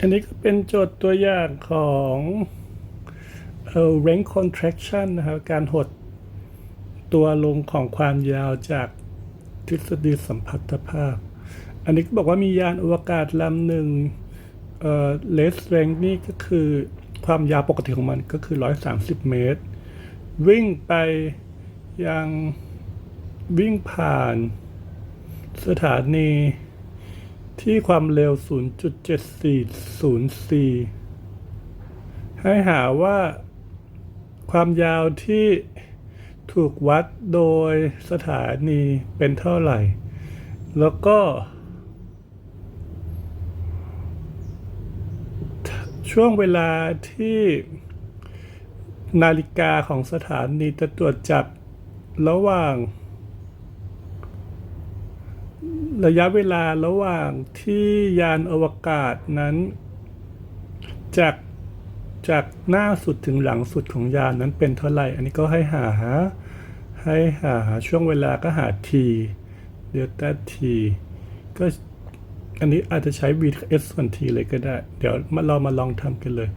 อันนี้ก็เป็นโจทย์ตัวอย่างของเอ่อ range contraction นะครับการหดตัวลงของความยาวจากทฤษฎีสัมพัทธภาพ อันนี้ก็บอกว่ามียานอวกาศลำหนึ่งเอ่อ length length นี่ก็คือความยาวปกติของมันก็คือ 130 เมตร วิ่งไปยังวิ่งผ่านสถานี ที่ความเร็ว 0.7404 ให้หาว่าความยาวที่ถูกวัดโดยสถานีเป็นเท่าไหร่ แล้วก็ช่วงเวลาที่นาฬิกาของสถานีจะตรวจจับระหว่าง ระยะเวลาระหว่างที่ยานอวกาศนั้น จากจากหน้าสุดถึงหลังสุดของยานนั้นเป็นเท่าไหร่ อันนี้ก็ให้หา ให้หาช่วงเวลาก็หา t เดลต้า t ก็อันนี้อาจจะใช้ v s ส่วน t เลยก็ได้ เดี๋ยวมาเรามาลองทำกันเลย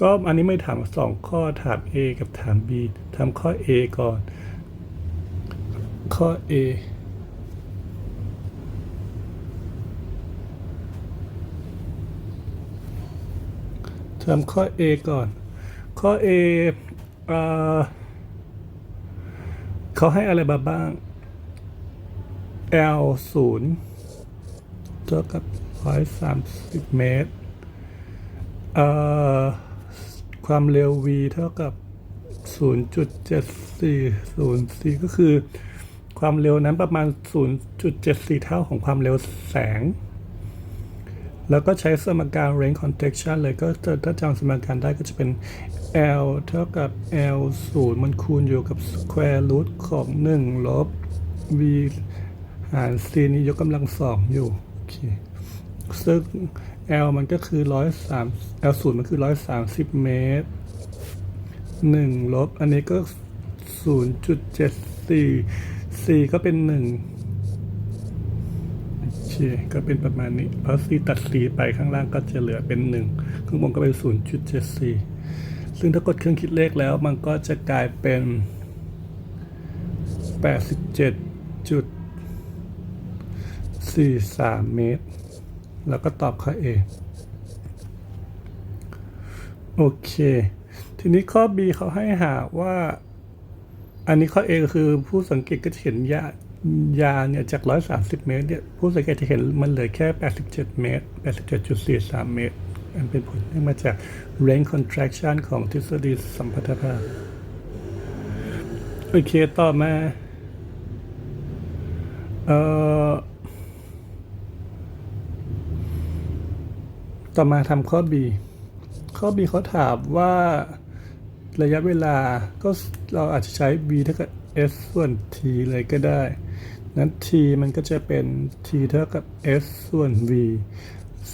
ก็อันนี้ไม่ถามสองข้อถาม a กับถาม b ทำข้อ a ก่อน ข้อ a ทำข้อ A ก่อน ข้อ A เอเขาให้อะไรมาบ้าง L 0เท่ากับ 130 เมตรเอความเร็ว v เท่ากับ 0.7404 ก็คือความเร็วนั้นประมาณ 0.74 เท่าของความเร็วแสง แล้วก็ใช้สมการ range contraction เลยก็ถ้าจำสมการได้ก็จะเป็น L เท่ากับ L 0 มันคูณอยู่กับ square root ของ 1 ลบ v หาร c นี้ยกกำลังสองอยู่โอเคซึ่ง L มันก็คือ103 L 0มันคือ 130 เมตร 1 ลบ อันนี้ก็ 0.74 c ก็เป็น 1 ก็เป็นประมาณนี้เพราะ c ตัด c ไปข้างล่างก็จะเหลือเป็น 1 ข้างบนก็เป็น 0.74 ซึ่งถ้ากดเครื่องคิดเลขแล้วมันก็จะกลายเป็น 87.43 เมตร แล้วก็ตอบข้อ A โอเค ทีนี้ข้อ B เขาให้หาว่า อันนี้ข้อ A ก็คือผู้สังเกตก็เห็นยา ยาเนี่ยจาก 130 เมตรเนี่ยผู้สังเกตจะเห็นมันเหลือแค่ 87 เมตร 87.43 เมตร อันเป็นผลเนื่องมาจาก range contraction ของทฤษฎีสัมพัทธภาพ โอเค ต่อมา เอ่อ ต่อมาทำข้อ B ข้อ B เขาถามว่าระยะเวลาก็เราอาจจะใช้ b เท่ากับ s ส่วน t เลยก็ได้ นั้น t มันก็จะเป็น t เท่ากับ s ส่วน v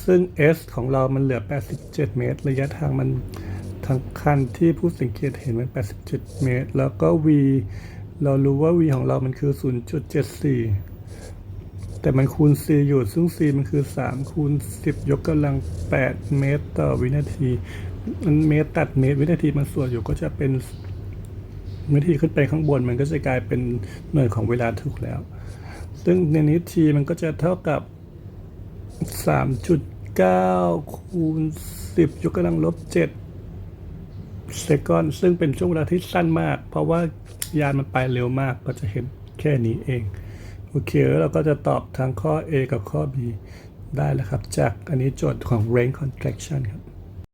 ซึ่ง s ของเรามันเหลือ 87 เมตร ระยะทางมันทั้งคันที่ผู้สังเกตเห็นมัน 87 เมตร แล้วก็ v เรารู้ว่า v ของเรามันคือ 0.74 แต่มันคูณ c อยู่ ซึ่ง c มันคือ 3 คูณ 10 ยกกำลัง 8 เมตร ต่อวินาทีมันเมตรตัดเมตรวินาทีมันส่วนอยู่ก็จะเป็น วินาทีขึ้นไปข้างบนมันก็จะกลายเป็นหน่วยของเวลาถูกแล้ว ซึ่งในนี้ทีมันก็จะเท่ากับ 3.9 คูณ 10ยกกำลังลบ7เซกอนซึ่งเป็นช่วงเวลาที่สั้นมาก เพราะว่ายานมันไปเร็วมากก็จะเห็นแค่นี้เอง โอเคแล้วเราก็จะตอบทั้งข้อ A กับข้อ B ได้แล้วครับ จากอันนี้โจทย์ของ range contraction ครับ